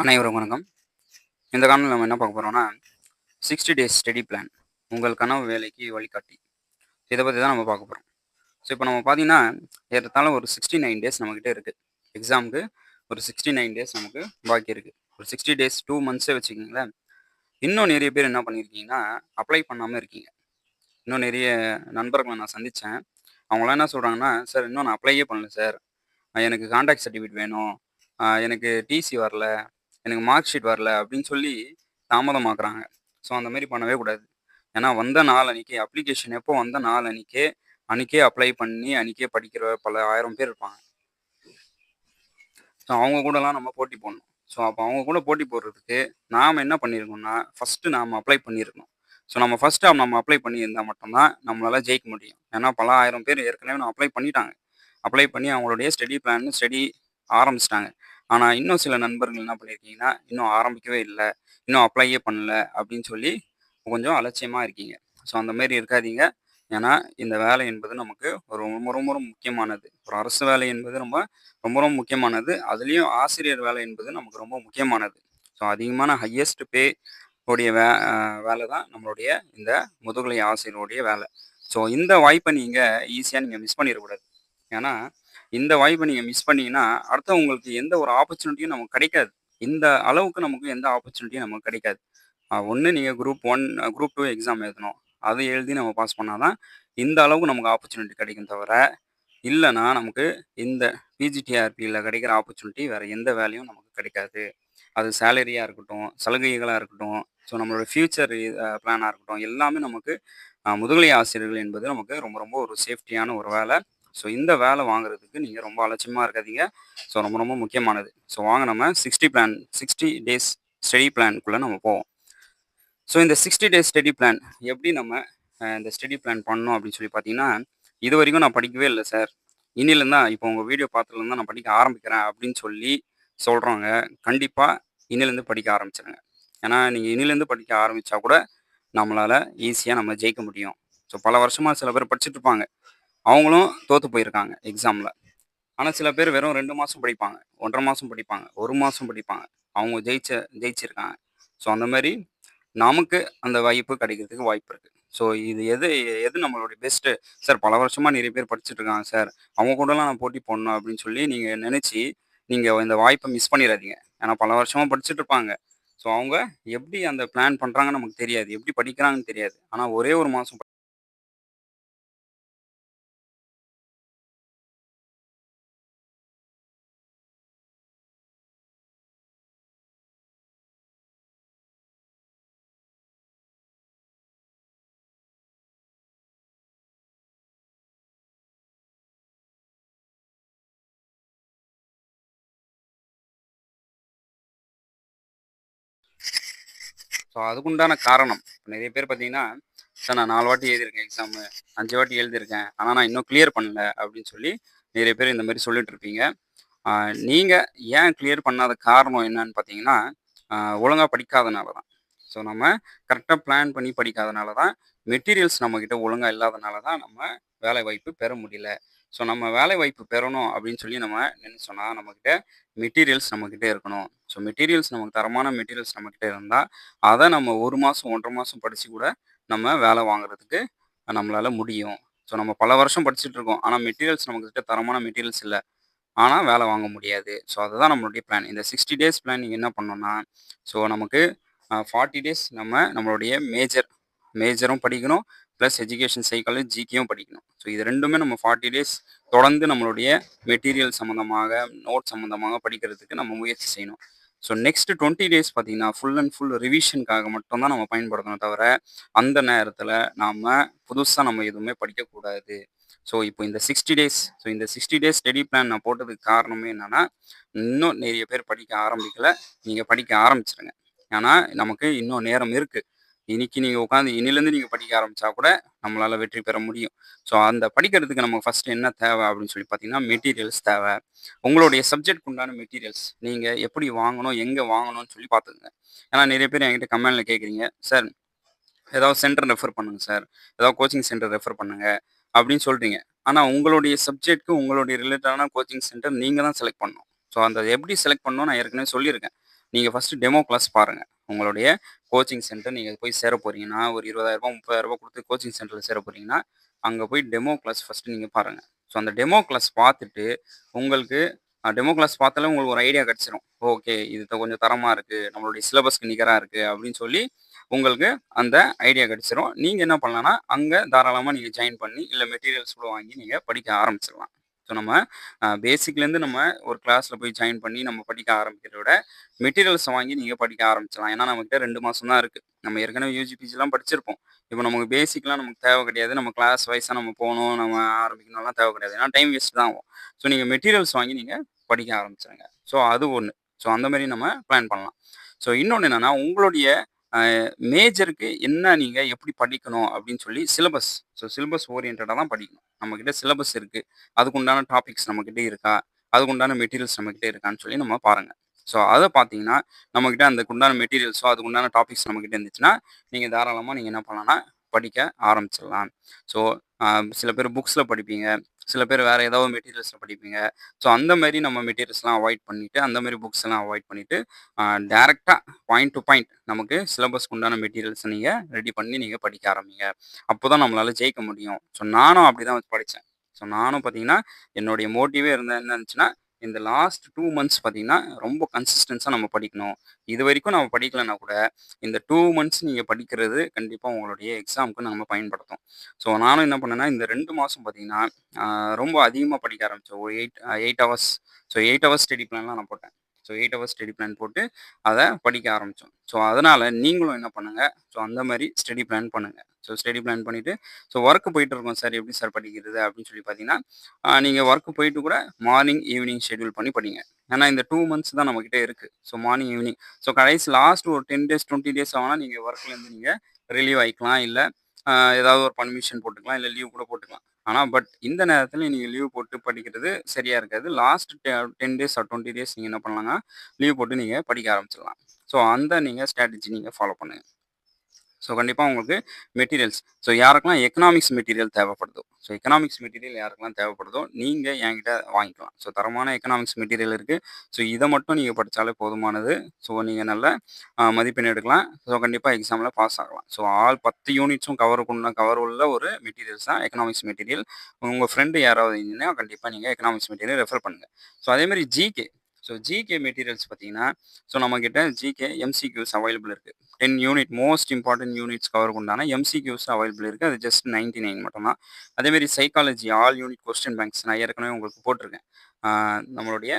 அனைவரும் வணக்கம். இந்த காலத்தில் நம்ம என்ன பார்க்க போகிறோம்னா சிக்ஸ்டி டேஸ் ஸ்டடி பிளான் உங்கள் கனவு வேலைக்கு வழிகாட்டி. இதை பற்றி தான் நம்ம பார்க்க போகிறோம் ஸோ இப்போ நம்ம பார்த்தீங்கன்னா ஏறத்தாழ ஒரு சிக்ஸ்டி நைன் டேஸ் நம்மக்கிட்ட இருக்குது எக்ஸாமுக்கு ஒரு சிக்ஸ்டி நைன் டேஸ் நமக்கு பாக்கி இருக்குது ஒரு சிக்ஸ்டி டேஸ் டூ மந்த்ஸே வச்சுக்கிங்களேன். இன்னும் நிறைய பேர் என்ன பண்ணியிருக்கீங்கன்னா அப்ளை பண்ணாமல் இருக்கீங்க. இன்னும் நிறைய நண்பர்களை நான் சந்தித்தேன் அவங்களாம் என்ன சொல்கிறாங்கன்னா சார் இன்னும் நான் அப்ளையே பண்ணல சார். எனக்கு கான்டாக்ட் சர்டிஃபிகேட் வேணும். எனக்கு டிசி வரல. எனக்கு மார்க் ஷீட் வரல அப்படின்னு சொல்லி தாமதமாக்குறாங்க. ஸோ அந்த மாதிரி பண்ணவே கூடாது. ஏன்னா வந்த நாள் அன்றைக்கி அப்ளிகேஷன் எப்போ வந்த நாள் அன்னைக்கே அன்றைக்கே அப்ளை பண்ணி அன்றைக்கே படிக்கிற பல ஆயிரம் பேர் இருப்பாங்க. ஸோ அவங்க கூடலாம் நம்ம போட்டி போடணும். ஸோ அப்போ அவங்க கூட போட்டி போடுறதுக்கு நாம் என்ன பண்ணியிருக்கோம்னா ஃபஸ்ட்டு நாம் அப்ளை பண்ணியிருக்கணும் ஸோ நம்ம ஃபஸ்ட்டு நம்ம அப்ளை பண்ணியிருந்தால் மட்டும்தான் நம்மளால் ஜெயிக்க முடியும். ஏன்னா பல ஆயிரம் பேர் ஏற்கனவே நான் அப்ளை பண்ணிட்டாங்க. அப்ளை பண்ணி அவங்களுடைய ஸ்டடி பிளான் ஸ்டடி ஆரம்பிச்சிட்டாங்க. ஆனால் இன்னும் சில நண்பர்கள் என்ன பண்ணியிருக்கீங்கன்னா இன்னும் ஆரம்பிக்கவே இல்லை. இன்னும் அப்ளையே பண்ணல. அப்படின்னு சொல்லி கொஞ்சம் அலட்சியமாக இருக்கீங்க. ஸோ அந்த மாதிரி இருக்காதீங்க. ஏன்னா இந்த வேலை என்பது நமக்கு ஒரு ரொம்ப ரொம்ப ரொம்ப முக்கியமானது. ஒரு அரசு வேலை என்பது ரொம்ப ரொம்ப ரொம்ப முக்கியமானது. அதுலேயும் ஆசிரியர் வேலை என்பது நமக்கு ரொம்ப முக்கியமானது. ஸோ அதிகமான ஹையஸ்ட் பே உடைய வே வேலை தான் நம்மளுடைய இந்த முதுகலை ஆசிரியருடைய வேலை. ஸோ இந்த வாய்ப்பை நீங்கள் ஈஸியாக நீங்கள் மிஸ் பண்ணிடக்கூடாது. ஏன்னா இந்த வாய்ப்பை நீங்கள் மிஸ் பண்ணீங்கன்னா அடுத்து உங்களுக்கு எந்த ஒரு ஆப்பர்ச்சுனிட்டியும் நமக்கு கிடைக்காது. இந்த அளவுக்கு நமக்கு எந்த ஆப்பர்ச்சுனிட்டியும் நமக்கு கிடைக்காது. ஒன்று நீங்கள் group one group two exam எழுதணும். அதை எழுதி நம்ம பாஸ் பண்ணாதான் இந்த அளவுக்கு நமக்கு ஆப்பர்ச்சுனிட்டி கிடைக்கும் தவிர இல்லைன்னா நமக்கு இந்த பிஜிடிஆர்பியில் கிடைக்கிற ஆப்பர்ச்சுனிட்டி வேறு எந்த வேலையும் நமக்கு கிடைக்காது. அது சேலரியாக இருக்கட்டும் சலுகைகளாக இருக்கட்டும் ஸோ நம்மளோட ஃப்யூச்சர் பிளானாக இருக்கட்டும் எல்லாமே நமக்கு முதுகலை ஆசிரியர்கள் என்பது நமக்கு ரொம்ப ரொம்ப ஒரு சேஃப்டியான ஒரு வேலை. ஸோ இந்த வேலை வாங்குறதுக்கு நீங்கள் ரொம்ப அலட்சியமாக இருக்காதீங்க. ஸோ ரொம்ப ரொம்ப முக்கியமானது. ஸோ வாங்க நம்ம sixty plan sixty days study பிளான்குள்ளே நம்ம போவோம். ஸோ இந்த சிக்ஸ்டி டேஸ் ஸ்டடி பிளான் எப்படி நம்ம இந்த ஸ்டடி பிளான் பண்ணோம் அப்படின்னு சொல்லி பார்த்தீங்கன்னா இது வரைக்கும் நான் படிக்கவே இல்லை சார் இன்னிலேருந்து தான் இப்போ உங்கள் வீடியோ பார்த்ததுலேருந்து நான் படிக்க ஆரம்பிக்கிறேன் அப்படின்னு சொல்லி சொல்கிறவங்க கண்டிப்பாக இன்னிலேருந்து படிக்க ஆரம்பிச்சிருங்க. ஏன்னா நீங்கள் இன்னிலேருந்து படிக்க ஆரம்பித்தா கூட நம்மளால் ஈஸியாக நம்ம ஜெயிக்க முடியும். ஸோ பல வருஷமாக சில பேர் படிச்சுட்டு இருப்பாங்க. அவங்களும் தோற்று போயிருக்காங்க எக்ஸாமில் ஆனால் சில பேர் வெறும் ரெண்டு மாதம் படிப்பாங்க ஒன்றரை மாதம் படிப்பாங்க ஒரு மாதம் படிப்பாங்க. அவங்க ஜெயிச்ச ஜெயிச்சிருக்காங்க. ஸோ அந்த மாதிரி நமக்கு அந்த வாய்ப்பு கிடைக்கிறதுக்கு வாய்ப்பு இருக்குது ஸோ இது எது எது நம்மளுடைய பெஸ்ட்டு சார் பல வருஷமாக நிறைய பேர் படிச்சுட்டு இருக்காங்க சார் அவங்க கூடலாம் நான் போட்டி போடணும் அப்படின்னு சொல்லி நீங்கள் நினச்சி நீங்கள் இந்த வாய்ப்பை மிஸ் பண்ணிடாதீங்க ஏன்னா பல வருஷமாக படிச்சுட்டு இருப்பாங்க. ஸோ அவங்க எப்படி அந்த பிளான் பண்ணுறாங்கன்னு நமக்கு தெரியாது. எப்படி படிக்கிறாங்கன்னு தெரியாது. ஆனால் ஒரே ஒரு மாதம் ஸோ அதுக்குண்டான காரணம். நிறைய பேர் பார்த்தீங்கன்னா சார் நான் நாலு வாட்டி எழுதியிருக்கேன் எக்ஸாமு அஞ்சு வாட்டி எழுதியிருக்கேன். ஆனால் நான் இன்னும் கிளியர் பண்ணல. அப்படின்னு சொல்லி நிறைய பேர் இந்த மாதிரி சொல்லிட்டு இருப்பீங்க. நீங்கள் ஏன் கிளியர் பண்ணாத காரணம் என்னன்னு பார்த்தீங்கன்னா ஒழுங்காக படிக்காதனால தான். ஸோ நம்ம கரெக்டாக பிளான் பண்ணி படிக்காதனால தான் மெட்டீரியல்ஸ் நம்மக்கிட்ட ஒழுங்காக இல்லாதனால தான் நம்ம வேலை வாய்ப்பு பெற முடியல. ஸோ நம்ம வேலை வாய்ப்பு பெறணும் அப்படின்னு சொல்லி நம்ம நினைச்சோன்னா நம்மக்கிட்ட மெட்டீரியல்ஸ் நம்மக்கிட்ட இருக்கணும். ஸோ மெட்டீரியல்ஸ் நமக்கு தரமான மெட்டீரியல்ஸ் நம்மக்கிட்ட இருந்தால் அதை நம்ம ஒரு மாதம் ஒன்றரை மாதம் படித்து கூட நம்ம வேலை வாங்குறதுக்கு நம்மளால் முடியும். ஸோ நம்ம பல வருஷம் படிச்சுட்டு இருக்கோம். ஆனால் மெட்டீரியல்ஸ் நம்மக்கிட்ட தரமான மெட்டீரியல்ஸ் இல்லை. ஆனால் வேலை வாங்க முடியாது. ஸோ அதுதான் நம்மளுடைய பிளான் இந்த சிக்ஸ்டி டேஸ் பிளான் நீங்கள் என்ன பண்ணோன்னா ஸோ நமக்கு ஃபார்ட்டி டேஸ் நம்ம நம்மளுடைய மேஜர் மேஜரும் படிக்கணும். ப்ளஸ் எஜுகேஷன் சைக்காலஜி ஜிகேயும் படிக்கணும். ஸோ இது ரெண்டுமே நம்ம ஃபார்ட்டி டேஸ் தொடர்ந்து நம்மளுடைய மெட்டீரியல் சம்மந்தமாக நோட் சம்மந்தமாக படிக்கிறதுக்கு நம்ம முயற்சி செய்யணும். ஸோ நெக்ஸ்ட் டுவெண்ட்டி டேஸ் பார்த்தீங்கன்னா ஃபுல் அண்ட் ஃபுல் ரிவிஷனுக்காக மட்டும்தான் நம்ம பயன்படுத்தணும் தவிர அந்த நேரத்தில் நாம் புதுசாக நம்ம எதுவுமே படிக்கக்கூடாது. ஸோ இப்போ இந்த சிக்ஸ்டி டேஸ் ஸோ இந்த சிக்ஸ்டி டேஸ் ஸ்டடி பிளான் நான் போட்டதுக்கு காரணமே என்னென்னா இன்னும் நிறைய பேர் படிக்க ஆரம்பிக்கலை. நீங்கள் படிக்க ஆரம்பிச்சிருங்க. ஏன்னா நமக்கு இன்னும் நேரம் இருக்குது இன்னைக்கு நீங்கள் உட்காந்து இன்னிலேருந்து நீங்கள் படிக்க ஆரம்பித்தா கூட நம்மளால் வெற்றி பெற முடியும். ஸோ அந்த படிக்கிறதுக்கு நமக்கு ஃபஸ்ட்டு என்ன தேவை அப்படின்னு சொல்லி பார்த்தீங்கன்னா மெட்டீரியல்ஸ் தேவை. உங்களுடைய சப்ஜெக்ட்க்கு உண்டான மெட்டீரியல்ஸ் நீங்கள் எப்படி வாங்கணும் எங்கே வாங்கணும்னு சொல்லி பார்த்துக்குங்க. ஏன்னா நிறைய பேர் என்கிட்ட கமெண்டில் கேட்குறீங்க சார் ஏதாவது சென்டர் ரெஃபர் பண்ணுங்க சார் ஏதாவது கோச்சிங் சென்டர் ரெஃபர் பண்ணுங்க அப்படின்னு சொல்கிறீங்க ஆனால் உங்களுடைய சப்ஜெக்ட்க்கு உங்களுடைய ரிலேட்டடான கோச்சிங் சென்டர் நீங்கள் தான் செலக்ட் பண்ணணும். ஸோ அந்த எப்படி செலக்ட் பண்ணணும் நான் ஏற்கனவே சொல்லியிருக்கேன். நீங்கள் ஃபஸ்ட்டு டெமோ கிளாஸ் பாருங்கள் உங்களுடைய கோச்சிங் சென்டர் நீங்கள் போய் சேர போகிறீங்கன்னா ஒரு இருபதாயிரரூபா முப்பதாயிரரூபா கொடுத்து கோச்சிங் சென்டரில் சேர போகிறீங்கன்னா அங்கே போய் டெமோ கிளாஸ் ஃபஸ்ட்டு நீங்கள் பாருங்கள் ஸோ அந்த டெமோ கிளாஸ் பார்த்துட்டு உங்களுக்கு டெமோ கிளாஸ் பார்த்தாலே உங்களுக்கு ஒரு ஐடியா கிடச்சிரும். ஓகே இது த- கொஞ்சம் தரமாக இருக்குது நம்மளுடைய சிலபஸ்க்கு நிகராக இருக்குது அப்படின்னு சொல்லி உங்களுக்கு அந்த ஐடியா கிடச்சிரும். நீங்கள் என்ன பண்ணலாம்னா அங்கே தாராளமாக நீங்கள் ஜாயின் பண்ணி இல்லை மெட்டீரியல்ஸ் கூட வாங்கி நீங்கள் படிக்க ஆரம்பிச்சிடலாம். ஸோ நம்ம பேசிக்லேருந்து நம்ம ஒரு கிளாஸில் போய் ஜாயின் பண்ணி நம்ம படிக்க ஆரம்பிக்கிறத விட மெட்டீரியல்ஸ் வாங்கி நீங்கள் படிக்க ஆரம்பிச்சிடலாம். ஏன்னா நம்மக்கிட்ட ரெண்டு மாதம் தான் இருக்குது நம்ம ஏற்கனவே யூஜிபிஜிலாம் படிச்சிருப்போம். இப்போ நமக்கு பேசிக்லாம் நமக்கு தேவை கிடையாது. நம்ம கிளாஸ் வைஸாக நம்ம போகணும் நம்ம ஆரம்பிக்கணும்லாம் தேவை கிடையாது. ஏன்னா டைம் வேஸ்ட் தான் ஆகும். ஸோ நீங்கள் மெட்டீரியல்ஸ் வாங்கி நீங்கள் படிக்க ஆரம்பிச்சிருங்க. ஸோ அது ஒன்று ஸோ அந்த மாதிரி நம்ம பிளான் பண்ணலாம். ஸோ இன்னொன்று என்னென்னா உங்களுடைய மேஜருக்கு என்ன நீங்கள் எப்படி படிக்கணும் அப்படின்னு சொல்லி சிலபஸ். ஸோ சிலபஸ் ஓரியன்டாக தான் படிக்கணும். நம்மக்கிட்ட சிலபஸ் இருக்குது அதுக்குண்டான டாபிக்ஸ் நம்மக்கிட்ட இருக்கா? அதுக்குண்டான மெட்டீரியல்ஸ் நம்மக்கிட்ட இருக்கான்னு சொல்லி நம்ம பாருங்கள் ஸோ அதை பார்த்தீங்கன்னா நம்மக்கிட்ட அந்த உண்டான மெட்டீரியல்ஸோ அதுக்கு உண்டான டாபிக்ஸ் நம்மக்கிட்ட இருந்துச்சுன்னா நீங்கள் தாராளமாக நீங்கள் என்ன பண்ணலாம்னா படிக்க ஆரம்பிச்சிடலாம். ஸோ சில பேர் புக்ஸில் படிப்பீங்க. சில பேர் வேறு ஏதாவது மெட்டீரியல்ஸில் படிப்பீங்க. ஸோ அந்த மாதிரி நம்ம மெட்டீரியல்ஸ்லாம் அவாய்ட் பண்ணிவிட்டு அந்த மாதிரி புக்ஸ் எல்லாம் அவாய்ட் பண்ணிவிட்டு டேரெக்டாக பாயிண்ட் டு பாயிண்ட் நமக்கு சிலபஸ்க்கு உண்டான மெட்டீரியல்ஸை நீங்கள் ரெடி பண்ணி நீங்கள் படிக்க ஆரம்பிங்க. அப்போ தான் நம்மளால் ஜெயிக்க முடியும். ஸோ நானும் அப்படி தான் படித்தேன் ஸோ நானும் பார்த்தீங்கன்னா என்னுடைய மோட்டிவே இருந்த என்ன இருந்துச்சுன்னா இந்த லாஸ்ட் டூ மந்த்ஸ் பார்த்தீங்கன்னா ரொம்ப கன்சிஸ்டன்ஸாக நம்ம படிக்கணும். இது வரைக்கும் நம்ம படிக்கலைன்னா கூட இந்த டூ மந்த்ஸ் நீங்கள் படிக்கிறது கண்டிப்பாக உங்களுடைய எக்ஸாமுக்கு நம்ம பயன்படுத்தும். ஸோ நானும் என்ன பண்ணேன்னா இந்த ரெண்டு மாதம் பார்த்தீங்கன்னா ரொம்ப அதிகமாக படிக்க ஆரம்பித்தேன் ஒரு eight eight hours so eight hours study பிளான்லாம் நான் போட்டேன். So eight hours study plan போட்டு அதை படிக்க ஆரம்பித்தோம் ஸோ அதனால் நீங்களும் என்ன பண்ணுங்கள் ஸோ அந்த மாதிரி ஸ்டடி பிளான் பண்ணுங்கள் ஸோ ஸ்டடி பிளான் பண்ணிவிட்டு ஸோ ஒர்க்கு போயிட்டு இருக்கோம் சார். எப்படி சார் படிக்கிறது? அப்படின்னு சொல்லி பார்த்தீங்கன்னா நீங்கள் ஒர்க்கு போயிட்டு கூட மார்னிங் ஈவினிங் ஷெட்யூல் பண்ணி படிங்க. ஏன்னா இந்த டூ மந்த்ஸ் தான் நம்மக்கிட்ட இருக்குது ஸோ மார்னிங் ஈவினிங் ஸோ கடைசி லாஸ்ட் ஒரு டென் டேஸ் டுவெண்ட்டி டேஸ் ஆகுனா நீங்கள் ஒர்க்லேருந்து நீங்கள் ரிலீவ் ஆகிக்கலாம் இல்லை ஏதாவது ஒரு பர்மிஷன் போட்டுக்கலாம். இல்லை லீவ் கூட போட்டுக்கலாம். ஆனால் பட் இந்த நேரத்தில் நீங்கள் லீவ் போட்டு படிக்கிறது சரியாக இருக்காது. Last ten days or twenty days நீங்கள் என்ன பண்ணலாங்க லீவ் போட்டு நீங்கள் படிக்க ஆரம்பிச்சிடலாம். ஸோ அந்த நீங்கள் ஸ்ட்ராட்டஜி நீங்கள் ஃபாலோ பண்ணுங்கள் ஸோ கண்டிப்பாக உங்களுக்கு மெட்டீரியல்ஸ் ஸோ யாருக்கெல்லாம் எக்கனாமிக்ஸ் மெட்டீரியல் தேவைப்படுதோ ஸோ எக்கனாமிக்ஸ் மெட்டீரியல் யாருக்கெல்லாம் தேவைப்படுதோ நீங்கள் என்கிட்ட வாங்கிக்கலாம். ஸோ தரமான எக்கனாமிக்ஸ் மெட்டீரியல் இருக்குது ஸோ இதை மட்டும் நீங்கள் படித்தாலே போதுமானது. ஸோ நீங்கள் நல்ல மதிப்பெண் எடுக்கலாம். ஸோ கண்டிப்பாக எக்ஸாமில் பாஸ் ஆகலாம். ஸோ ஆல் பத்து யூனிட்ஸும் கவர் கொண்ட கவர் உள்ள ஒரு மெட்டீரியல்ஸ் தான் எக்கனாமிக்ஸ் மெட்டீரியல் உங்கள் ஃப்ரெண்டு யாராவது இருந்தீங்கன்னா கண்டிப்பாக நீங்கள் எக்கனாமிக்ஸ் மெட்டீரியல் ரெஃபர் பண்ணுங்கள் ஸோ அதேமாதிரி ஜிகே ஸோ ஜிகே மெட்டீரியல்ஸ் பார்த்தீங்கன்னா ஸோ நம்மக்கிட்ட ஜிகே எம்சிக்யூஸ் அவைலபிள் இருக்குது ten unit most important units cover உண்டான எம்சிக்யூஸ் அவைலபிள் இருக்குது அது ஜஸ்ட் நைன்டி நைன் மட்டும்தான். அதேமாரி psychology all unit question banks நான் ஏற்கனவே உங்களுக்கு போட்டிருக்கேன். நம்மளுடைய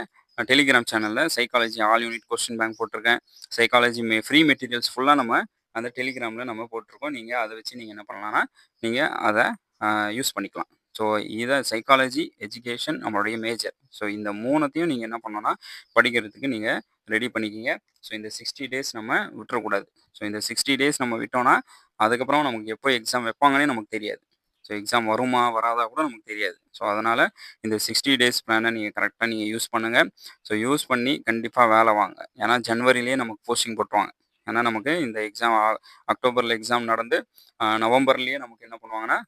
டெலிகிராம் சேனலில் psychology all unit question bank போட்டிருக்கேன். சைக்காலஜி மே ஃப்ரீ மெட்டீரியல்ஸ் ஃபுல்லாக நம்ம அந்த டெலிகிராமில் நம்ம போட்டிருக்கோம். நீங்கள் அதை வச்சு நீங்கள் என்ன பண்ணலாம்னா நீங்கள் அதை யூஸ் பண்ணிக்கலாம். ஸோ இதை சைக்காலஜி எஜுகேஷன் நம்மளுடைய மேஜர் ஸோ இந்த மூணுத்தையும் நீங்கள் என்ன பண்ணோன்னா படிக்கிறதுக்கு நீங்கள் ரெடி பண்ணிக்கிங்க. ஸோ இந்த சிக்ஸ்டி டேஸ் நம்ம விட்டுறக்கூடாது. ஸோ இந்த சிக்ஸ்டி டேஸ் நம்ம விட்டோம்னா அதுக்கப்புறம் நமக்கு எப்போ எக்ஸாம் வைப்பாங்கன்னே நமக்கு தெரியாது. ஸோ எக்ஸாம் வருமா வராதா கூட நமக்கு தெரியாது. ஸோ அதனால் இந்த சிக்ஸ்டி டேஸ் பிளானை நீங்கள் கரெக்டாக நீங்கள் யூஸ் பண்ணுங்கள் ஸோ யூஸ் பண்ணி கண்டிப்பாக வேலை வாங்க. ஏன்னா ஜனவரிலேயே நமக்கு போஸ்டிங் போட்டுருவாங்க. ஏன்னா நமக்கு இந்த எக்ஸாம் அக்டோபரில் எக்ஸாம் நடந்து நவம்பர்லேயே நமக்கு என்ன பண்ணுவாங்கன்னா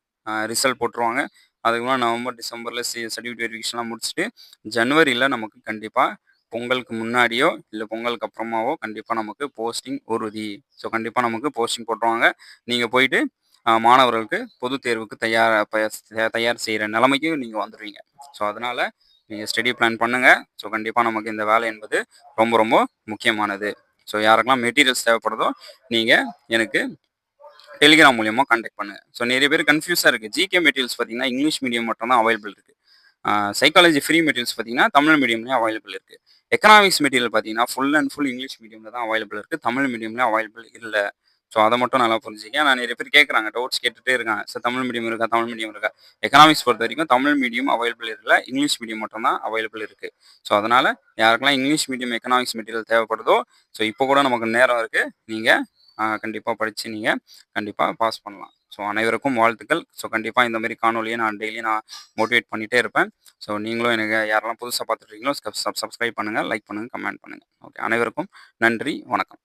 ரிசல்ட் போட்டுருவாங்க. அதுக்கப்புறம் நவம்பர் டிசம்பரில் சர்டிஃபிகேட் வெரிஃபிகேஷன்லாம் முடிச்சுட்டு ஜனவரியில் நமக்கு கண்டிப்பாக பொங்கலுக்கு முன்னாடியோ இல்லை பொங்கலுக்கு அப்புறமாவோ கண்டிப்பாக நமக்கு போஸ்டிங் உறுதி. ஸோ கண்டிப்பாக நமக்கு போஸ்டிங் போட்டுருவாங்க. நீங்கள் போயிட்டு மாணவர்களுக்கு பொது தேர்வுக்கு தயார் தயார் செய்கிற நிலைமைக்கு நீங்கள் வந்துடுவீங்க ஸோ அதனால் நீங்கள் ஸ்டடி பிளான் பண்ணுங்கள் ஸோ கண்டிப்பாக நமக்கு இந்த வேலை என்பது ரொம்ப ரொம்ப முக்கியமானது. ஸோ யாருக்கெல்லாம் மெட்டீரியல்ஸ் தேவைப்படுதோ நீங்கள் எனக்கு டெலிகிராம் மூலியமாக காண்டாக்ட் பண்ணுங்கள் ஸோ நிறைய பேர் கன்ஃபியூஸாக இருக்குது ஜிகே மெட்டீரியல்ஸ் பார்த்தீங்கன்னா இங்கிலீஷ் மீடியம் மட்டும் தான் அவைலபிள் இருக்குது சைக்காலஜி ஃப்ரீ மெட்டீரியல்ஸ் பார்த்தீங்கன்னா தமிழ் மீடியம்லேயும் அவைலபிள் இருக்குது எக்கனாமிக்ஸ் மெட்டீரியல் பார்த்தீங்கன்னா ஃபுல் அண்ட் ஃபுல் இங்கிலீஷ் மீடியமில் தான் அவைலபிள் இருக்குது தமிழ் மீடியம்லேயும் அவைலபிள் இல்லை. ஸோ அதை மட்டும் நல்லா புரிஞ்சுக்க நான் நிறைய பேர் கேட்குறாங்க டவுட்ஸ் கேட்டுகிட்டே இருக்காங்க. சார் தமிழ் மீடியம் இருக்கா தமிழ் மீடியம் இருக்கா? எக்கனாமிக்ஸ் பொறுத்த வரைக்கும் தமிழ் மீடியம் அவைலபிள் இல்லை. இங்கிலீஷ் மீடியம் மட்டும் தான் அவைலபிள் இருக்குது ஸோ அதனால் யாருக்கெல்லாம் இங்கிலீஷ் மீடியம் எக்கனாமிக்ஸ் மெட்டீரியல் தேவைப்படுதோ ஸோ இப்போ கூட நமக்கு நேரம் இருக்குது நீங்கள் கண்டிப்பாக படித்து நீங்கள் கண்டிப்பாக பாஸ் பண்ணலாம். ஸோ அனைவருக்கும் வாழ்த்துக்கள். ஸோ கண்டிப்பாக இந்த மாதிரி காணொலியை நான் டெய்லி நான் மோட்டிவேட் பண்ணிகிட்டே இருப்பேன். ஸோ நீங்களும் எனக்கு யாரெல்லாம் புதுசாக பார்த்துட்டு இருக்கீங்களோ சப்ஸ்கிரைப் பண்ணுங்கள் லைக் பண்ணுங்கள் கமெண்ட் பண்ணுங்கள் ஓகே அனைவருக்கும் நன்றி வணக்கம்.